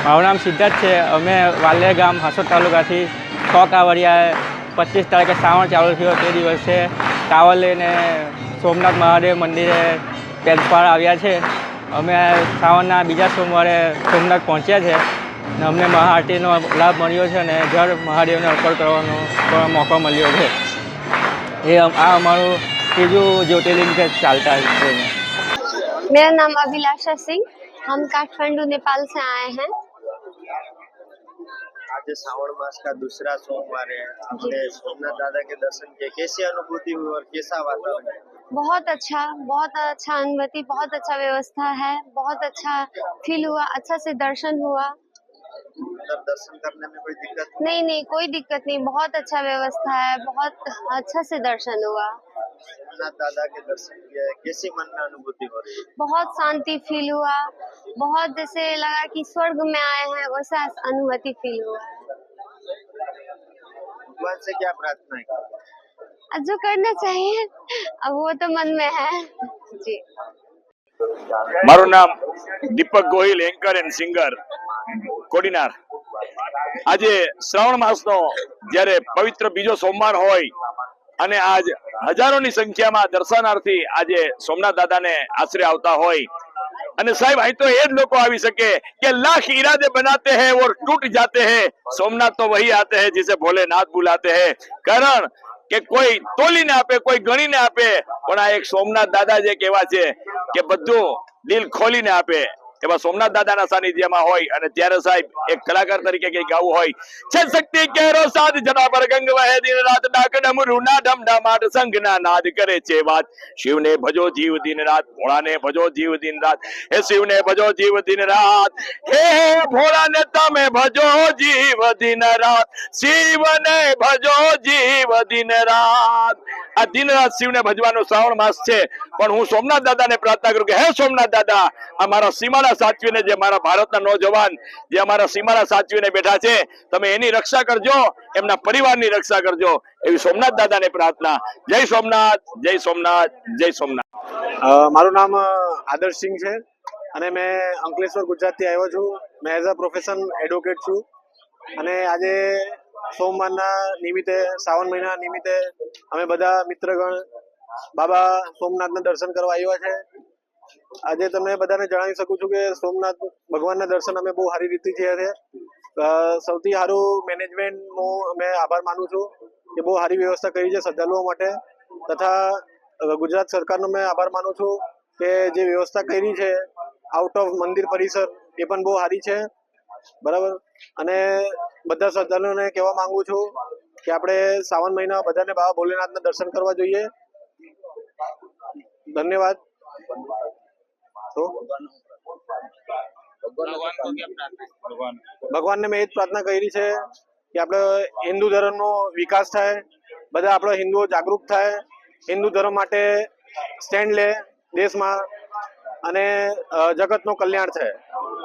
મારું નામ સિદ્ધાર્થ છે અમે વાલ્યા ગામ હાસોદ તાલુકાથી છ કાવડિયા પચીસ તારીખે શ્રાવણ ચાલુ થયો તે દિવસે કાવડ લઈને સોમનાથ મહાદેવ મંદિરે પેદપાર આવ્યા છે અમે શ્રાવણના બીજા સોમવારે સોમનાથ પહોંચ્યા છે અને અમને મહાઆરતીનો લાભ મળ્યો છે અને ઘર મહાદેવને અર્પણ કરવાનો પણ મોકો મળ્યો છે એ અમ- આ અમારું ત્રીજું જ્યોતિર્લિંગ છે ચાલતા છે मेरा नाम अभिलाषा सिंह हम काठमांडू नेपाल से आए हैं आज श्रावण मास का दूसरा सोमवार है हमने सोमनाथ दादा के दर्शन किए कैसी अनुभूति हुई और कैसा वातावरण बहुत अच्छा बहुत अच्छा अनुभूति बहुत अच्छा व्यवस्था है बहुत अच्छा फील हुआ अच्छा से दर्शन हुआ। अंदर दर्शन करने में कोई दिक्कत? नहीं नहीं कोई दिक्कत नहीं बहुत अच्छा व्यवस्था है बहुत अच्छा से दर्शन हुआ। सोमनाथ दादा के दर्शन किए कैसी मन में अनुभूति हो रही है बहुत शांति फील हुआ बहुत जैसे लगा कि स्वर्ग में आए हैं वैसा अनुभूति फील हुआ भगवान से क्या प्रार्थना है अब जो करना चाहिए अब वो तो मन में है जी મારું નામ Deepak Gohil anchor and singer Kodinar આજે શ્રાવણ માસનો જ્યારે પવિત્ર બીજો સોમવાર હોય અને આજ હજારોની સંખ્યામાં દર્શનાર્થી આજે સોમનાથ દાદાને આશરે આવતા હોય. અને સાહેબ, અહીં તો એ જ લોકો આવી શકે કે લાખ ઈરાદે બનાતે હૈ, ઓર ટૂટ જાતે હે. સોમનાથ તો વહી આતે હૈ, જિસે ભોલેનાથ બુલાતે હે. કારણ કે કોઈ તોલીને આપે, કોઈ ગણીને આપે, પણ આ એક સોમનાથ દાદા જે કેવા છે કે બધું દિલ ખોલીને આપે. એવા સોમનાથ દાદાના સાનિધ્યમાં હોય અને ત્યારે સાહેબ એક કલાકાર તરીકે કઈ ગાવું હોય. છે શક્તિ કેરો સાધ જના પર ગંગ વહે દિન રાત ડાક ડમરુ ના ડમ ડમાટ સંઘના નાદ કરે છે વાત. શિવને ભજો જીવ દિન રાત, ભોળાને ભજો જીવ દિન રાત. હે શિવને ભજો જીવ દિન રાત. હે, ભોળાને તમે ભજો જીવ દિન રાત. શિવને ભજો જીવ દિન રાત. આ દિન રાત શિવને ભજવાનો શ્રાવણ માસ છે. પણ હું સોમનાથ દાદાને પ્રાર્થના કરું કે હે સોમનાથ દાદા, આ મારા સીમાડા સાચવીને જે મારા ભારતના નોજવાન, જે અમારા સીમાડા સાચવીને બેઠા છે, તમે એની રક્ષા કરજો, એમના પરિવારની રક્ષા કરજો. એવી સોમનાથ દાદાને પ્રાર્થના. જય સોમનાથ જય સોમનાથ જય સોમનાથ. મારું નામ આદર્શસિંહ આદર્શ સિંહ છે અને મેં અંકલેશ્વર ગુજરાતથી આવ્યો છું. મેં એઝ અ પ્રોફેશન એડવોકેટ છું અને આજે સોમવારના નિમિત્તે, શ્રાવણ મહિના નિમિત્તે અમે બધા મિત્રગણ બાબા સોમનાથના દર્શન કરવા આવ્યા છે. આજે તમને બધાને જણાવી શકું છું કે સોમનાથ ભગવાનના દર્શન અમે બહુ સારી રીતે થયા છે. સૌથી સારું મેનેજમેન્ટનો અમે આભાર માનું છું કે બહુ સારી વ્યવસ્થા કરી છે શ્રદ્ધાળુઓ માટે. તથા ગુજરાત સરકારનો મેં આભાર માનું છું કે જે વ્યવસ્થા કરી છે આઉટ ઓફ મંદિર પરિસર, એ પણ બહુ સારી છે. બરાબર? અને બધા શ્રદ્ધાળુઓને કહેવા માંગુ છું કે આપણે શ્રાવણ મહિના બધાને બાબા ભોલેનાથના દર્શન કરવા જોઈએ. ધન્યવાદ. તો? ભગવાનને મેં એ જ પ્રાર્થના કરી છે કે આપણે હિન્દુ ધર્મનો વિકાસ થાય, બધા આપણા હિન્દુઓ જાગૃત થાય, હિન્દુ ધર્મ માટે સ્ટેન્ડ લે દેશમાં અને જગતનું કલ્યાણ થાય.